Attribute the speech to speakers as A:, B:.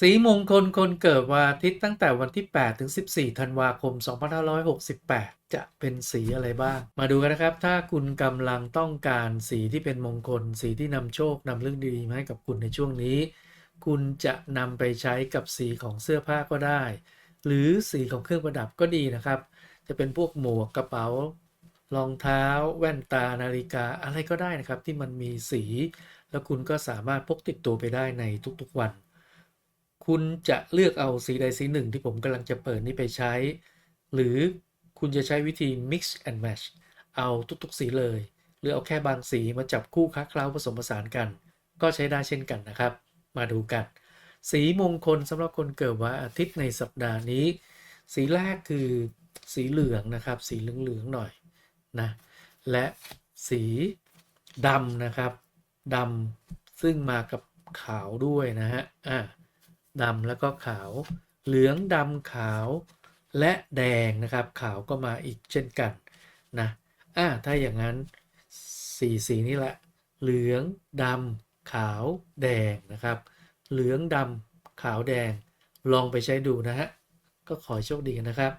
A: สีมงคลคนเกิดวันอาทิตย์ตั้งแต่วันที่ 8 ถึง 14 ธันวาคม 2568 จะเป็นสีอะไรบ้าง มาดูกันนะครับ ถ้าคุณกำลังต้องการสีที่เป็นมงคล สีที่นำโชคนำเรื่องดีๆมาให้กับคุณในช่วงนี้ คุณจะนำไปใช้กับสีของเสื้อผ้าก็ได้ หรือสีของเครื่องประดับก็ดีนะครับ จะเป็นพวกหมวกกระเป๋ารองเท้า แว่นตานาฬิกาอะไรก็ได้นะครับ ที่มันมีสี แล้วคุณก็สามารถพกติดตัวไปได้ในทุกๆวัน คุณจะเลือกเอาสีใดสีหนึ่งที่ผมกำลังจะเปิดนี้ไปใช้ หรือคุณจะใช้วิธี mix and match เอาทุกๆสีเลย หรือเอาแค่บางสีมาจับคู่ค้าคล้าผสมผสานกัน ก็ใช้ได้เช่นกันนะครับ มาดูกัน สีมงคลสำหรับคนเกิดวันอาทิตย์ในสัปดาห์นี้ สีแรกคือสีเหลืองนะครับ สีเหลืองๆหน่อยนะและสีดำนะครับดำซึ่งมากับขาวด้วยนะฮะอ่า ดำแล้วก็ขาว เหลืองดำขาวและแดงนะครับ ขาวก็มาอีกเช่นกันนะอ่าถ้าอย่างนั้นสีสีนี้แหละ เหลืองดำขาวแดงนะครับ เหลืองดำขาวแดงลองไปใช้ดูนะฮะ ก็ขอโชคดีนะครับ